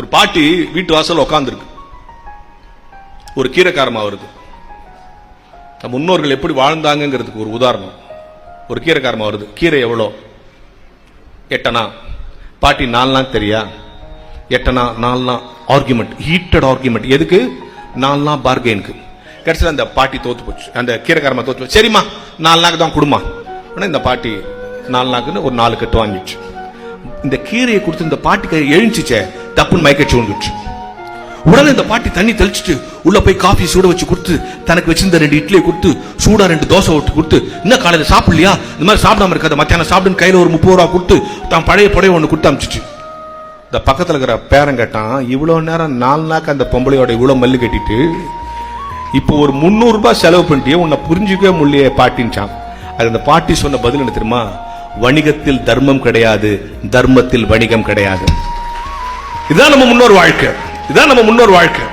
ஒரு பாட்டி வீட்டு வாசல் உட்காந்துருக்கு ஒரு கீரைக்காரமாக வருது நம்ம முன்னோர்கள் எப்படி வாழ்ந்தாங்கங்கிறதுக்கு ஒரு உதாரணம். ஒரு கீரைக்காரமாக வருது. கீரை எவ்வளோ? எட்டனா? பாட்டி நாலாம் தெரியா? எட்டனா? நாலாம் ஆர்குமெண்ட் ஹீட்டட் ஆர்குமெண்ட் எதுக்கு? நாலாம் பார்கெயினுக்கு கடைசியில் அந்த பாட்டி தோத்து போச்சு. அந்த கீரைக்காரமாக தோத்து போச்சு. சரிம்மா நாலு நாக்கு தான் கொடுமா ஆனால் இந்த பாட்டி நாலு நாக்குன்னு ஒரு நாலு கட்டு வாங்கிடுச்சு இந்த கீரையை கொடுத்து இந்த பாட்டி எழுந்துச்சே தப்புன்னு மயக்கச்சு விழுந்துச்சு உடனே இந்த பாட்டி தண்ணி தெளிச்சுட்டு உள்ள போய் காஃபி சூட வச்சு கொடுத்து தனக்கு வச்சிருந்த ரெண்டு இட்லியை கொடுத்து சூடா ரெண்டு தோசை விட்டு கொடுத்து இன்னும் காலையில சாப்பிடலையா? இந்த மாதிரி சாப்பிடாம இருக்காத. மத்தியானம் சாப்பிடுன்னு கையில ஒரு முப்பது ரூபா கொடுத்து தான் பழைய புடவை ஒன்று கொடுத்து அமிச்சிச்சு. இந்த பக்கத்துல இருக்கிற பேரன் கேட்டான் இவ்வளவு நேரம் நாலு நாக்கு அந்த பொம்பளையோட இவ்வளோ மல்லு கட்டிட்டு இப்போ ஒரு முந்நூறுரூபா செலவு பண்ணிட்டே உன்னை புரிஞ்சுக்கவே முடியலையே பாட்டின்ச்சான் அது அந்த பாட்டி சொன்ன பதில் என்ன தெரியுமா? வணிகத்தில் தர்மம் கிடையாது தர்மத்தில் வணிகம் கிடையாது. இதுதான் நம்ம முன்னோர் வாழ்க்கை. இதுதான் நம்ம முன்னோர் வாழ்க்கை.